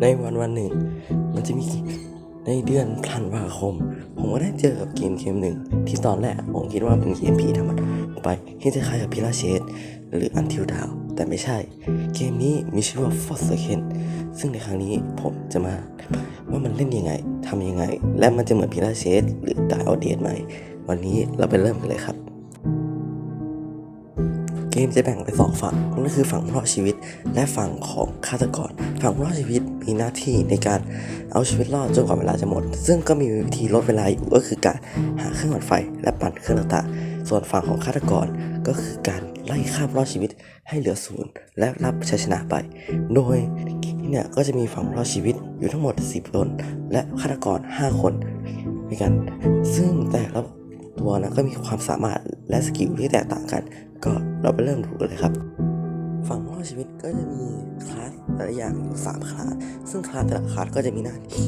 ในวันวันหนึ่ง มันจะมีในเดือนธันวาคม ผมก็ได้เจอกับเกมเกมหนึ่ง ที่ตอนแรกผมคิดว่าเป็นเกมผีธรรมดาไปที่จะคล้ายกับพิลาเชสหรืออันทิวดาว แต่ไม่ใช่ เกมนี้มีชื่อว่า f o r s a k e n ซึ่งในครั้งนี้ผมจะมาว่ามันเล่นยังไงทำยังไง และมันจะเหมือนพิลาเชสหรือดาวเดนไหมวันนี้เราไปเริ่มกันเลยครับ เกมจะแบ่งเป็นสองฝั่งนั่นก็คือฝั่งผู้รอดชีวิต และฝั่งของฆาตกร ฝั่งผู้รอดชีวิตมีหน้าที่ในการเอาชีวิตรอดจนกว่าเวลาจะหมด ซึ่งก็มีวิธีลดเวลาอยู่ก็คือการหาเครื่องปั่นไฟ และปั่นเครื่องต่างๆ ส่วนฝั่งของฆาตกรก็คือการไล่ฆ่าผู้รอดชีวิตให้เหลือศูนย์และรับชัยชนะไป โดยที่เนี่ยก็จะมีฝั่งผู้รอดชีวิตอยู่ทั้งหมด 10 คน และฆาตกร 5 คนด้วยกัน ซึ่งแต่ละตัวนะก็มีความสามารถและสกิลที่แตกต่างกัน ก็เราไปเริ่มดูกันเลยครับ ฝั่งรอดชีวิตก็จะมีคลาสแต่ละอย่างอยู่สามคลาส ซึ่งคลาสแต่ละคลาสก็จะมีหน้าที่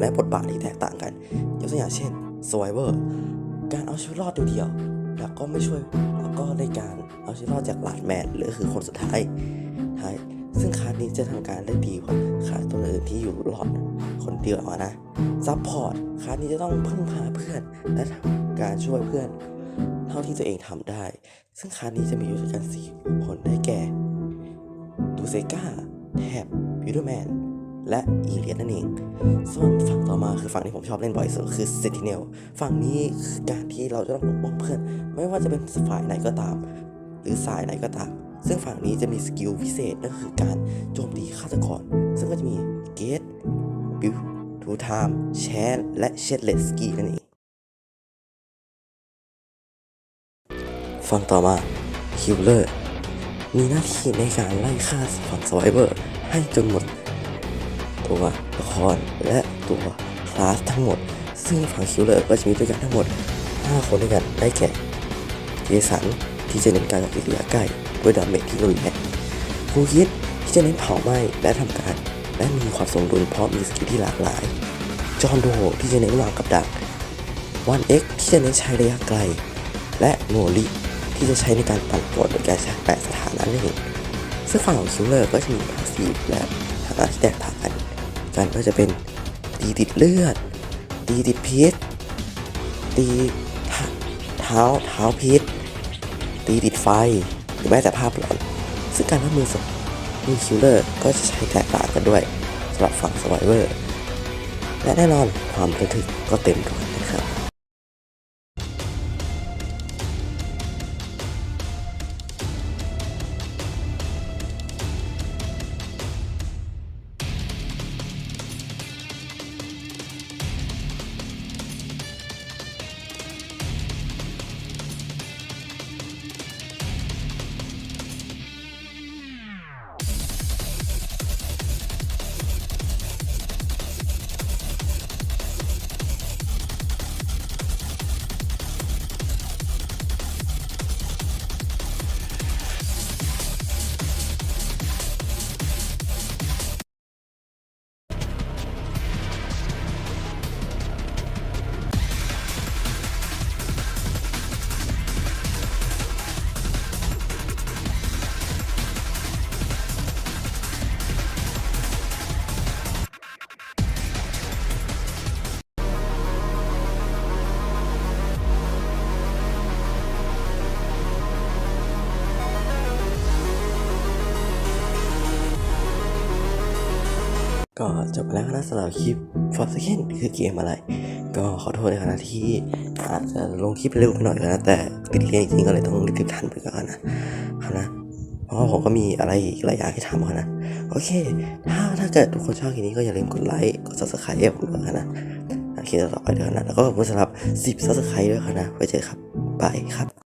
และบทบาทที่แตกต่างกัน ยกตัวอย่างเช่น Survivor การเอาชีวิตรอดเดียวๆแล้วก็ไม่ช่วยแล้วก็ในการเอาชีวิตรอดจากหลาดแมนหรือคือคนสุดท้ายท้ายซึ่งคลาสนี้จะทำการได้ดีกว่าคลาสตัวอื่นที่อยู่รอดคนเดียวนะซัพพอร์ตคลาสนี้จะต้องพึ่งพาเพื่อนและทำการช่วยเพื่อน ท่าที่ตัวเองทำได้ ซึ่งคลาสนี้จะมีอยู่ด้วยกันสี่คนได้แก่ดูเซกาแทบวิดแมนและอีเลียนนั่นเอง ส่วนฝั่งต่อมาคือฝั่งที่ผมชอบเล่นบ่อยสุดคือเซติเนลฝั่งนี้คือการที่เราจะต้องปกป้องเพื่อน ไม่ว่าจะเป็นฝ่ายไหนก็ตาม หรือสายไหนก็ตาม ซึ่งฝั่งนี้จะมีสกิลพิเศษนั่นคือการโจมตีฆาตกร ซึ่งก็จะมีเกตบิวทูไทม์แชนและเชดเลสกีนั่นเอง ฝั่งต่อมาคิลเลอร์มีหน้าที่ในการไล่ฆ่าฝั่งสไวเวอร์ให้จนหมด ตัวละครและตัวคลาสทั้งหมด ซึ่งฝั่งคิลเลอร์ก็จะมีด้วยกันทั้งหมด 5 คนด้วยกันได้แก่เจสันที่จะเน้นการกับระยะใกล้ด้วยดาเมจที่รุนแรงคูคิดที่จะเน้นเผาไหม้และทำการ และมีความสมดุลเพราะมีสกิลที่หลากหลาย จอห์นโดที่จะเน้นวางกับดักวันเอ็กที่จะเน้นใช้ระยะไกล และโนริ ที่จะใช้ในการปั่นป่วนโดยการใช้แปะสถานะนั่นเองซึ่งฝั่งของคิลเลอร์ก็จะมีพาสีฟและฐานะที่แตกต่างกัน กันก็จะเป็นตีติดเลือด ตีติดพิษ ตีเท้าเท้าทาพิษ ตีติดไฟ หรือแม้แต่ภาพหลอน ซึ่งการรับมือสมือคิลเลอร์ก็จะใช้แตกต่างกันด้วยสำหรับฝั่งสไวเวอร์ และแน่นอนความระทึกก็เต็มด้วยนะครับ ก็จบไปแล้วนะสำหรับคลิป f o r s a k e n คือเกมอะไร ก็ขอโทษในขณะที่อาจจะลงคลิปเร็วไปหน่อยนะ แต่ติดเรียนจริงๆก็เลยต้องรีบทันไปก่อนนะนะเพราะว่าผมก็มีอะไรอีกหลายอย่างให้ทำนะ โอเค ถ้าถ้าเกิดทุกคนชอบคลิปนี้ก็อย่าลืมกดไลค์ กด subscribe ให้ผมด้วยนะคลิปต่อไปด้วยนะ แล้วก็ขอบคุณสำหรับ 10 subscribe ด้วยนะ ไว้เจอครับบายครับ